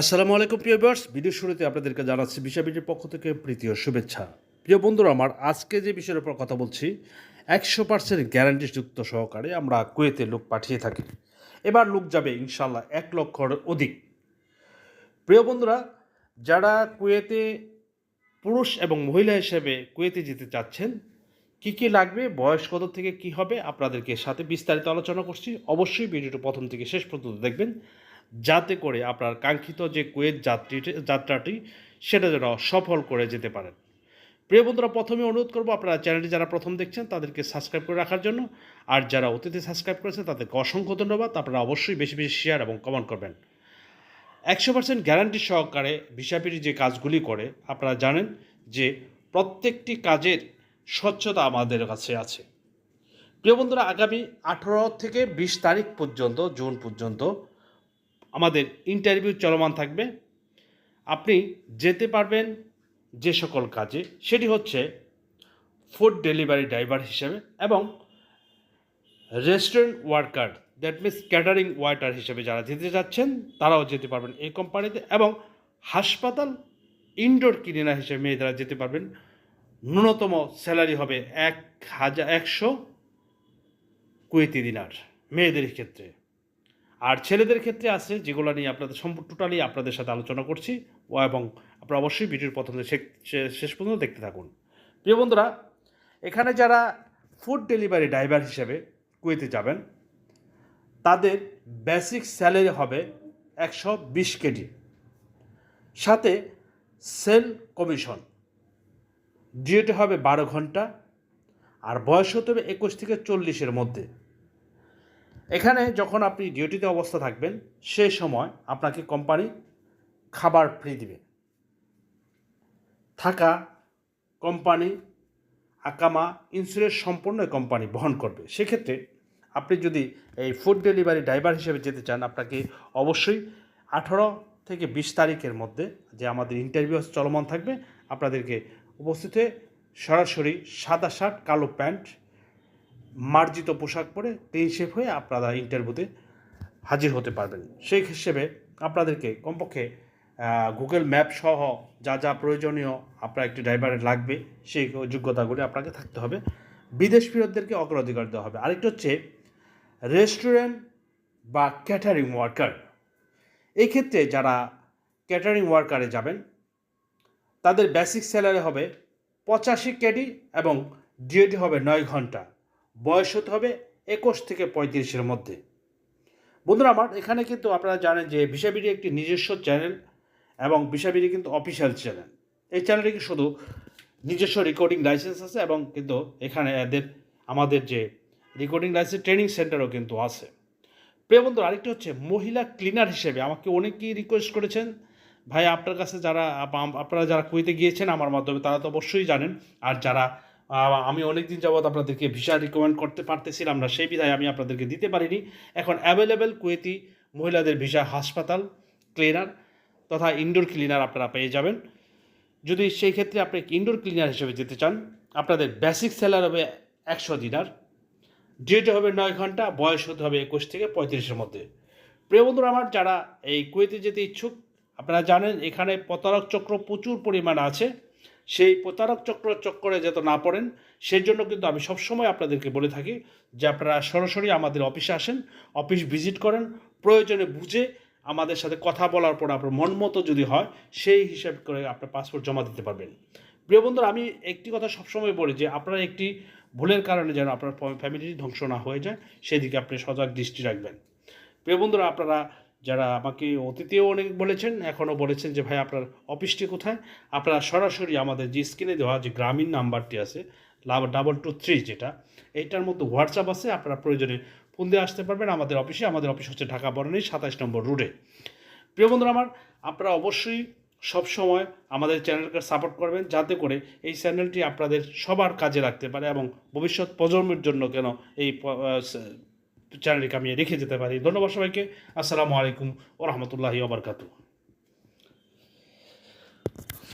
আসসালামু আলাইকুম, প্রিয় ভিউয়ার্স ভিডিও শুরুতে আপনাদেরকে জানাচ্ছি ভিডিওর পক্ষ থেকে প্রীতি ও শুভেচ্ছা। প্রিয় বন্ধুরা, আমার আজকে যে বিষয়ের উপর কথা বলছি, একশো পার্সেন্ট গ্যারান্টিযুক্ত সহকারে আমরা কুয়েতে লোক পাঠিয়ে থাকি। এবার লোক যাবে ইনশাল্লাহ এক লক্ষর অধিক। প্রিয় বন্ধুরা, যারা কুয়েতে পুরুষ এবং মহিলা হিসেবে কুয়েতে যেতে চাচ্ছেন, কি কি লাগবে, বয়স কত থেকে কি হবে, আপনাদেরকে সাথে বিস্তারিত আলোচনা করছি। অবশ্যই ভিডিওটি প্রথম থেকে শেষ পর্যন্ত দেখবেন। যাতে করে আপনার কাঙ্ক্ষিত যে কুয়েত যাত্রীটি যাত্রাটি, সেটা যেন সফল করে যেতে পারেন। প্রিয় বন্ধুরা, প্রথমে অনুরোধ করব আপনারা চ্যানেলটি যারা প্রথম দেখছেন, তাদেরকে সাবস্ক্রাইব করে রাখার জন্য। আর যারা অতীতে সাবস্ক্রাইব করেছেন, তাদেরকে অসংখ্য ধন্যবাদ। আপনারা অবশ্যই বেশি বেশি শেয়ার এবং কমেন্ট করবেন। একশো পার্সেন্ট গ্যারান্টি সহকারে ভিসাপিটি যে কাজগুলি করে, আপনারা জানেন যে প্রত্যেকটি কাজের স্বচ্ছতা আমাদের কাছে আছে। প্রিয় বন্ধুরা, আগামী আঠারো থেকে বিশ তারিখ পর্যন্ত, জুন পর্যন্ত আমাদের ইন্টারভিউ চলমান থাকবে। আপনি যেতে পারবেন যে সকল কাজে, সেটি হচ্ছে ফুড ডেলিভারি ড্রাইভার হিসেবে এবং restaurant worker that means catering worker হিসেবে যারা যেতে যাচ্ছেন তারাও যেতে পারবেন এই কোম্পানিতে এবং হাসপাতাল ইনডোর ক্লিনার হিসেবে মেয়েরা যেতে পারবেন। ন্যূনতম স্যালারি হবে এক হাজার একশো কুয়েতি দিনার মেয়েদের ক্ষেত্রে। আর ছেলেদের ক্ষেত্রে আছে, যেগুলো নিয়ে আপনাদের টোটালি আপনাদের সাথে আলোচনা করছি ও এবং আপনারা অবশ্যই ভিডিওর প্রথম শেষ পর্যন্ত দেখতে থাকুন। প্রিয় বন্ধুরা, এখানে যারা ফুড ডেলিভারি ড্রাইভার হিসেবে কুয়েতে যাবেন, তাদের বেসিক স্যালারি হবে একশো বিশ কেজি। সাথে সেল কমিশন ডিউটি হবে বারো ঘণ্টা, আর বয়স হতে হবে একুশ থেকে চল্লিশের মধ্যে। এখানে যখন আপনি ডিউটিতে অবস্থা থাকবেন সেই সময় আপনাকে কোম্পানি খাবার ফ্রি দিবে। থাকা কোম্পানি আকামা ইন্স্যুরেন্স সম্পূর্ণ কোম্পানি বহন করবে। সেক্ষেত্রে আপনি যদি এই ফুড ডেলিভারি ড্রাইভার হিসেবে যেতে চান, আপনাকে অবশ্যই আঠারো থেকে বিশ তারিখের মধ্যে যে আমাদের ইন্টারভিউ চলমান থাকবে, আপনাদেরকে উপস্থিত হয়ে সরাসরি সাদা শার্ট, কালো প্যান্ট মার্জিত পোশাক পরে শেপ হয়ে আপনারা ইন্টারভিউতে হাজির হতে পারবেন। সেই হিসেবে আপনাদেরকে কমপক্ষে গুগল ম্যাপ সহ যা যা প্রয়োজনীয় আপনার একটি ড্রাইভারের লাগবে, সেই যোগ্যতাগুলি আপনাকে থাকতে হবে। বিদেশ ফেরতদেরকে অগ্রাধিকার দেওয়া হবে। আরেকটা হচ্ছে রেস্টুরেন্ট বা ক্যাটারিং ওয়ার্কার এই ক্ষেত্রে যারা ক্যাটারিং ওয়ার্কারে যাবেন, তাদের বেসিক স্যালারি হবে পঁচাশি কেডি এবং ডিএডি হবে নয় ঘণ্টা। বয়স হতে হবে একুশ থেকে পঁয়ত্রিশের মধ্যে। বন্ধুরা, আমার এখানে কিন্তু আপনারা জানেন যে ভিসাবিডি একটি নিজস্ব চ্যানেল এবং ভিসাবিডি কিন্তু অফিসিয়াল চ্যানেল। এই চ্যানেলটি কি শুধু নিজস্ব রেকর্ডিং লাইসেন্স আছে এবং কিন্তু এখানে এদের, আমাদের যে রেকর্ডিং লাইসেন্স ট্রেনিং সেন্টারও কিন্তু আছে। প্রিয় বন্ধু আরেকটি হচ্ছে মহিলা ক্লিনার হিসেবে আমাকে অনেকেই রিকোয়েস্ট করেছেন। ভাই, আপনার কাছে যারা আপনারা যারা কুয়েতে গিয়েছেন আমার মাধ্যমে, তারা তো অবশ্যই জানেন। আর যারা আমি অনেক দিন যাবৎ আপনাদেরকে ভিসা রিকমেন্ড করতে পারতেছিলাম না, সেই বিধায় আমি আপনাদেরকে দিতে পারিনি। এখন অ্যাভেলেবেল কুয়েতি মহিলাদের ভিসা হাসপাতাল ক্লিনার তথা ইনডোর ক্লিনার আপনারা পেয়ে যাবেন। যদি সেই ক্ষেত্রে আপনি ইনডোর ক্লিনার হিসেবে যেতে চান, আপনাদের বেসিক স্যালার হবে একশো দিনার। ডিউটি হবে নয় ঘণ্টা, বয়স হতে হবে একুশ থেকে পঁয়ত্রিশের মধ্যে। প্রিয় বন্ধুরা আমার, যারা এই কুয়েতে যেতে ইচ্ছুক, আপনারা জানেন এখানে প্রতারক চক্র প্রচুর পরিমাণ আছে। সেই প্রতারক চক্র চক্করে যাতে না পড়েন, সেই জন্য কিন্তু আমি সবসময় আপনাদেরকে বলে থাকি যে আপনারা সরাসরি আমাদের অফিসে আসেন, অফিস ভিজিট করেন, প্রয়োজনে বুঝে আমাদের সাথে কথা বলার পর আপনার মন মতো যদি হয়, সেই হিসাব করে আপনার পাসপোর্ট জমা দিতে পারবেন। প্রিয় বন্ধুরা, আমি একটি কথা সবসময় বলি যে আপনারা একটি ভুলের কারণে যেন আপনার ফ্যামিলি ধ্বংস না হয়ে যায়, সেদিকে আপনি সজাগ দৃষ্টি রাখবেন। প্রিয় বন্ধুরা, আপনারা যারা আমাকে অতীতেও অনেক বলেছেন, এখনও বলেছেন যে, ভাই, আপনার অফিসটি কোথায়? আপনারা সরাসরি আমাদের যে স্ক্রিনে দেওয়া যে গ্রামীণ নাম্বারটি আছে, লাভ ডাবল টু থ্রি যেটা, এইটার মধ্যে হোয়াটসঅ্যাপ আছে, আপনারা প্রয়োজনে ফোন দিয়ে আসতে পারবেন। আমাদের অফিসে, আমাদের অফিস হচ্ছে ঢাকা বরণী সাতাশ নম্বর রোডে প্রিয় বন্ধুরা আমার, আপনারা অবশ্যই সব সময় আমাদের চ্যানেলকে সাপোর্ট করবেন, যাতে করে এই চ্যানেলটি আপনাদের সবার কাজে রাখতে পারে এবং ভবিষ্যৎ প্রজন্মের জন্য কেন এই চ্যানেলটিকে আমি রেখে যেতে পারি। ধন্যবাদ সবাইকে। আসসালামু আলাইকুম ও রহমতুল্লাহি